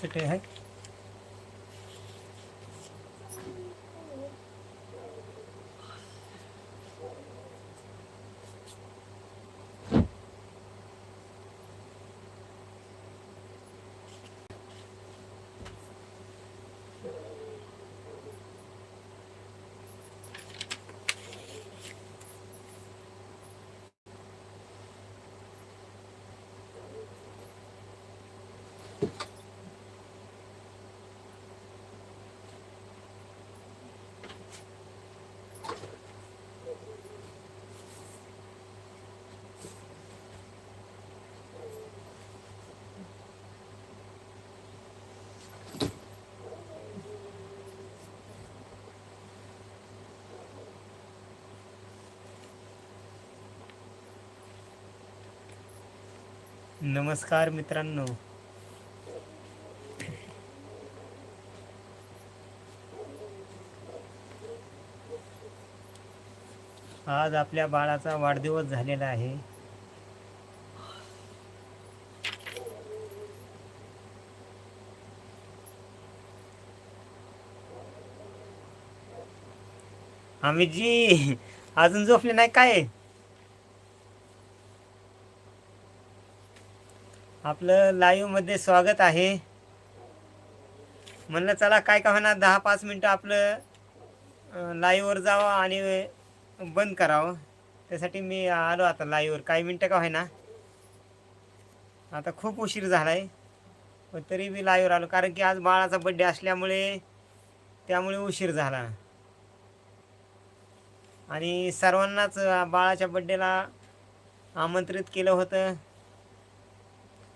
सुटे आहे नमस्कार मित्रांनो. आज आपल्या बाळाचा वाढदिवस झालेला आहे. अमितजी अजून झोपले नाही काय? आपलं लाईव्हमध्ये स्वागत आहे. म्हणलं चला काय का होणार दहा पाच मिनटं आपलं लाईव्हवर जावं आणि बंद करावं. त्यासाठी मी आलो आता लाईव्हवर काही मिनटं का होईना. आता खूप उशीर झाला आहे पण तरी मी लाईव्हवर आलो. कारण की आज बाळाचा बड्डे असल्यामुळे त्यामुळे उशीर झाला. आणि सर्वांनाच बाळाच्या बड्डेला आमंत्रित केलं होतं.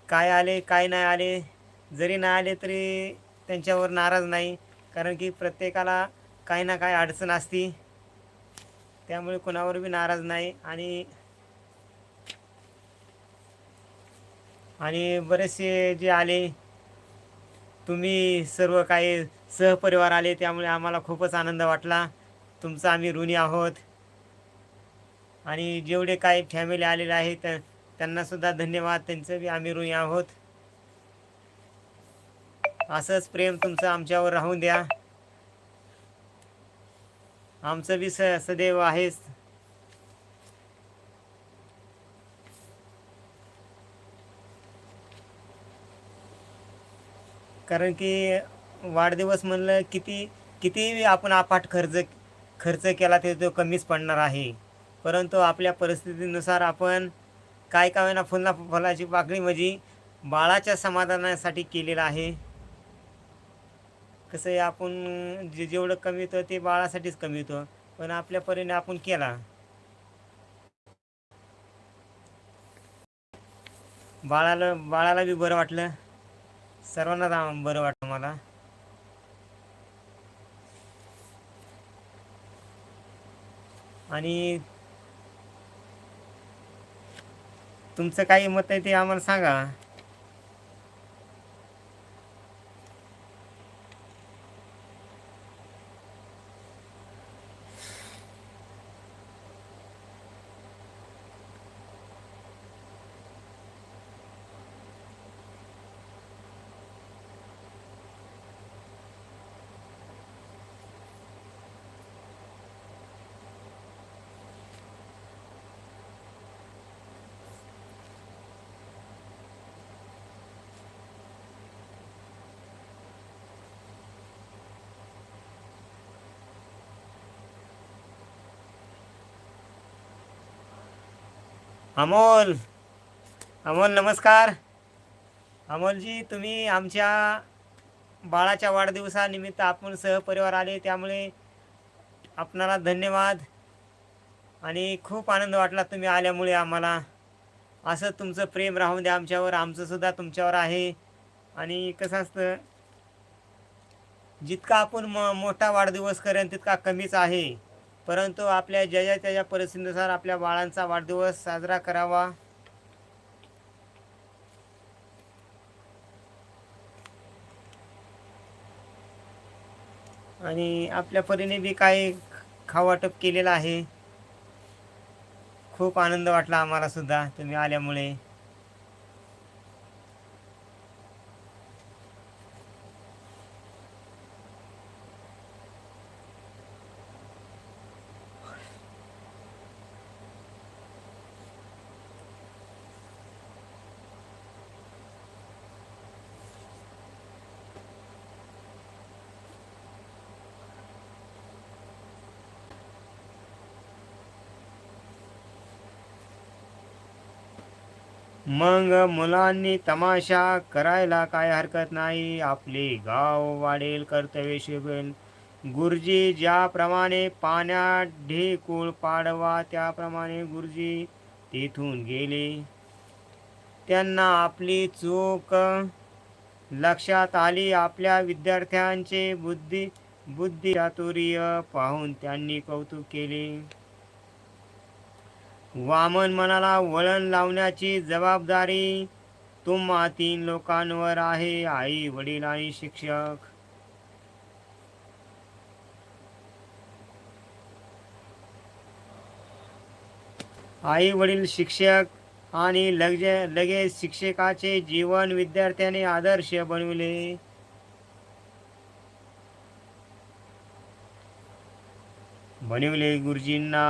काय आले काय नाही आले जरी नाही आले तरी त्यांच्यावर नाराज नाही. कारण की प्रत्येकाला काही ना काही अडचण असती. त्यामुळे कोणावर बी नाराज नाही. आणि आणि बरेचसे जे आले तुम्ही सर्व काही सहपरिवार आले त्यामुळे आम्हाला खूपच आनंद वाटला. तुमचा आम्ही ऋणी आहोत. आणि जेवढे काही फॅमिली आलेले आहेत त्यांना सुद्धा धन्यवाद. त्यांचं बी आम्ही ऋणी आहोत. असंच प्रेम तुमचं आमच्यावर राहून द्या. आमचं बी स सदैव आहेच. कारण की वाढदिवस म्हणलं किती किती आपण आपाट खर्च खर्च केला तरी तो कमीच पडणार आहे. परंतु आपल्या परिस्थितीनुसार आपण काय काय ना फुलना फुलाची पाकळी म्हणजे बाळाच्या समाधानासाठी केलेलं आहे. कसं आहे आपण जे जेवढं कमी होतं ते बाळासाठीच कमी होतं पण आपल्या परीने आपण केला. बाळाला बाळाला बी बरं वाटलं. सर्वांनाच बरं वाटलं मला. आणि तुमचं काही मत आहे ते आम्हाला सांगा. अमोल. अमोल नमस्कार. अमोलजी तुम्ही आमच्या बाळाच्या वाढदिवसानिमित्त आपण सहपरिवार आले त्यामुळे आपणाला धन्यवाद. आणि खूप आनंद वाटला तुम्ही आल्यामुळे आम्हाला. असं तुमचं प्रेम राहून द्या आमच्यावर आमचंसुद्धा तुमच्यावर आहे. आणि कसं असतं जितका आपण म मोठा वाढदिवस करेन तितका कमीच आहे. परंतु आपल्या ज्या त्याच्या परिस्थितीनुसार आपल्या बाळांचा वाढदिवस साजरा करावा. आणि आपल्या परीने बी काही खावाटप केलेलं आहे. खूप आनंद वाटला आम्हाला सुद्धा तुम्ही आल्यामुळे. मग मुलांनी तमाशा करायला काय हरकत नाही. आपले गाव वाढेल कर्तव्य शोभेल गुरुजी ज्याप्रमाणे पाण्यात ढेकूळ पाडवा त्याप्रमाणे गुरुजी तेथून गेले. त्यांना आपली चूक लक्षात आली. आपल्या विद्यार्थ्यांचे बुद्धी बुद्धी चातुर्य पाहून त्यांनी कौतुक केले. वामन मनाला वळण लावण्याची जबाबदारी तुम्हा तीन लोकांवर आहे आई वडील आणि शिक्षक. आई वडील शिक्षक आणि लगे लगेच शिक्षकाचे जीवन विद्यार्थ्याने आदर्श बनविले. बनविले गुरुजींना.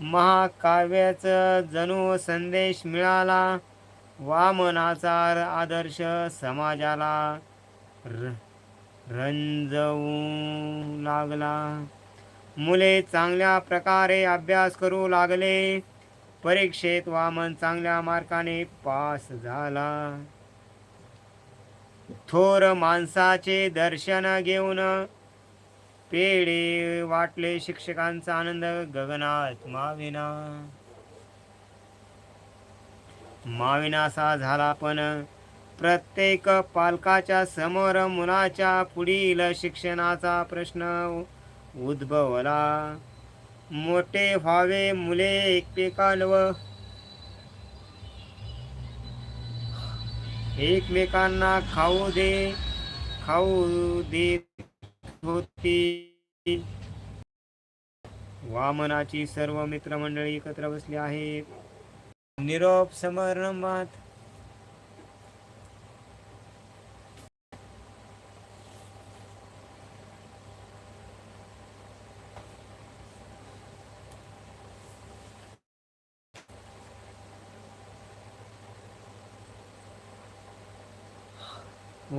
महाकाव्याचं जणू संदेश मिळाला. वामनाचा आदर्श समाजाला र रंजवू लागला. मुले चांगल्या प्रकारे अभ्यास करू लागले. परीक्षेत वामन चांगल्या मार्काने पास झाला. थोर माणसाचे दर्शन घेऊन पेढे वाटले शिक्षकांचा आनंद गगनात माविना. माविनासा झाला पण प्रत्येक पालकाच्या समोर मुलाच्या पुढील शिक्षणाचा प्रश्न उद्भवला. मोठे व्हावे मुले एकमेकांवर. एकमेकांना खाऊ दे खाऊ देत होती वामनाची सर्व मित्रमंडळी एकत्र बसली आहेत. निरोप समारंभात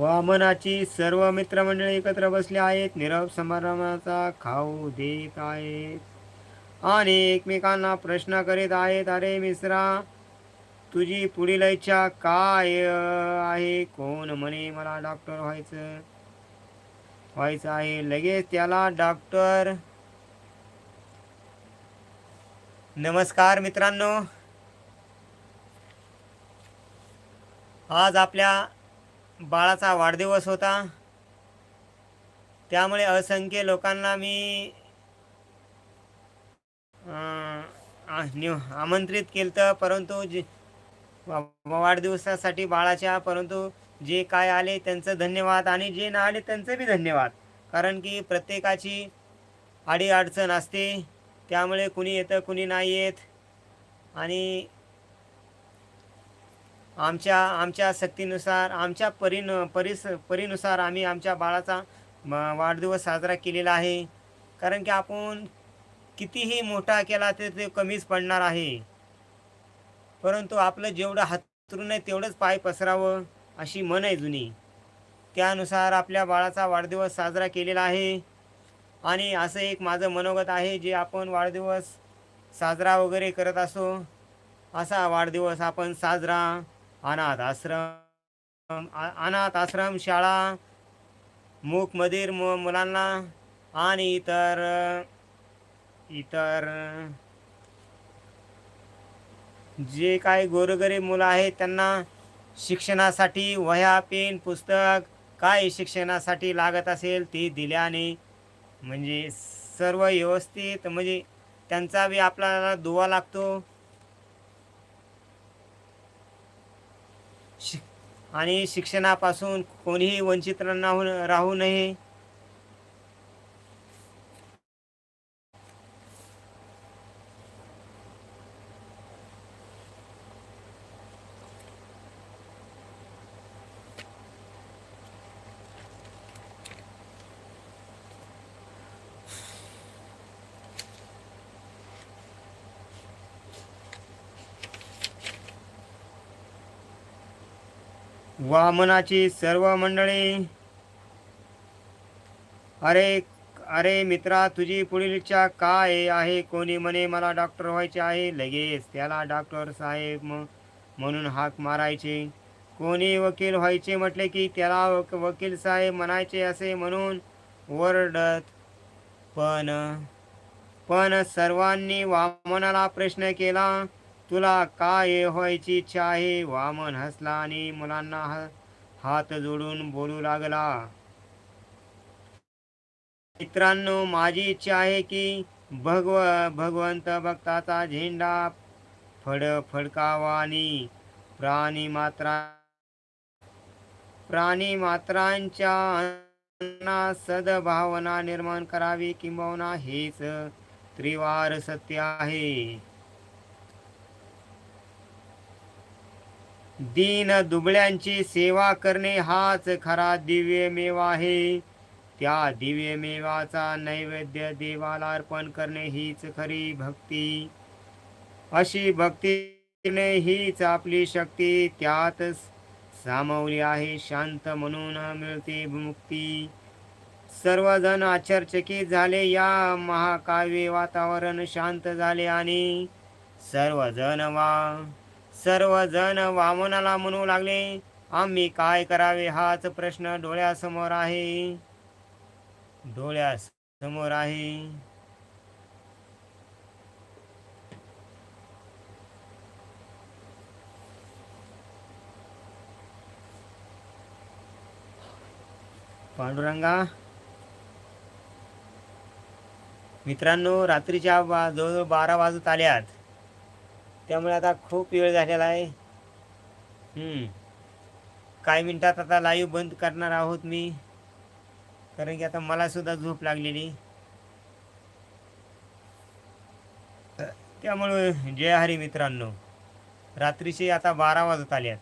वामनाची सर्व मित्रमंडळी एकत्र बसले आहेत. निरव समारंभाचा खाऊ देत आहेत. आणि एकमेकांना प्रश्न करीत आहेत. अरे मिश्रा तुझी पुढील इच्छा काय आहे? कोण म्हणे मला डॉक्टर व्हायचं? व्हायचं आहे. लगेच त्याला डॉक्टर नमस्कार मित्रांनो. आज आपल्या बाळाचा वाढदिवस होता. त्यामुळे असंख्य लोकांना मी निव- आमंत्रित केलं तर परंतु जे वाढदिवसासाठी बाळाच्या परंतु जे काय आले त्यांचं धन्यवाद आणि जे ना आले त्यांचं बी धन्यवाद. कारण की प्रत्येकाची आडी अडचण असते. त्यामुळे कुणी येतं कुणी नाही येत. आणि आमच्या आमच्या सक्तीनुसार आमच्या परीन परिस परीनुसार आम्ही आमच्या बाळाचा वाढदिवस साजरा केलेला आहे. कारण की आपण कितीही मोठा केला तर ते कमीच पडणार आहे. परंतु आपलं जेवढं हातरून आहे तेवढंच पाय पसरावं अशी मन आहे जुनी. त्यानुसार आपल्या बाळाचा वाढदिवस साजरा केलेला आहे. आणि असं एक माझं मनोगत आहे जे आपण वाढदिवस साजरा वगैरे करत असो असा वाढदिवस आपण साजरा अनाथ आश्रम अनाथ आश्रम शाळा मूकमधीर मु मुलांना आणि इतर इतर जे काही गोरगरीब मुलं आहेत त्यांना शिक्षणासाठी वह्या पेन पुस्तक काय शिक्षणासाठी लागत असेल ते दिल्याने म्हणजे सर्व व्यवस्थित म्हणजे त्यांचा बी आपल्याला दुवा लागतो. शि आणि शिक्षणापासून कोणीही वंचित राहू राहू नये. वामनाची सर्व मंडळी. अरे अरे मित्रा तुझी पुढील इच्छा काय आहे? कोणी म्हणे मला डॉक्टर व्हायचे आहे. लगेच त्याला डॉक्टर साहेब म्हणून हाक मारायचे. कोणी वकील व्हायचे? म्हटले की त्याला वक वकील साहेब म्हणायचे असे म्हणून ओरडत. पण पण सर्वांनी वामनाला प्रश्न केला. तुला काय व्हायची इच्छा आहे? वामन हसला आणि मुलांना हात जोडून बोलू लागला. मित्रांनो माझी इच्छा आहे की भगव भगवंत भक्ताचा झेंडा फड फडकावा आणि प्राणी मात्रा प्राणी मात्रांच्या सद्भावना निर्माण करावी किंबहुना हेच त्रिवार सत्य आहे. दीन दुबळ्यांची सेवा करणे हाच खरा दिव्यमेव आहे. त्या दिव्यमेवाचा नैवेद्य देवाला अर्पण करणे हीच खरी भक्ती. अशी भक्तीने हीच आपली शक्ती. त्यात सामावली आहे शांत म्हणून मिळते मुक्ती. सर्वजण आश्चर्यचकित झाले या महाकाव्य वातावरण शांत झाले आणि सर्वजण वा सर्वजण वामनाला म्हणू लागले आम्ही काय करावे हाच प्रश्न डोळ्यासमोर आहे. डोळ्यासमोर आहे. पांडुरंगा मित्रांनो रात्रीच्या जवळजवळ बारा वाजत आल्यात. त्यामुळे आता खूप वेळ झालेला आहे. काही मिनिटात आता लाईव्ह बंद करणार आहोत मी. कारण की आता मला सुद्धा झोप लागलेली. त्यामुळे जय हरी मित्रांनो. रात्रीचे आता बारा वाजत आल्यात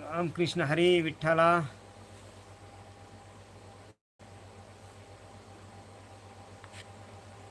रामकृष्ण हरी विठ्ठला.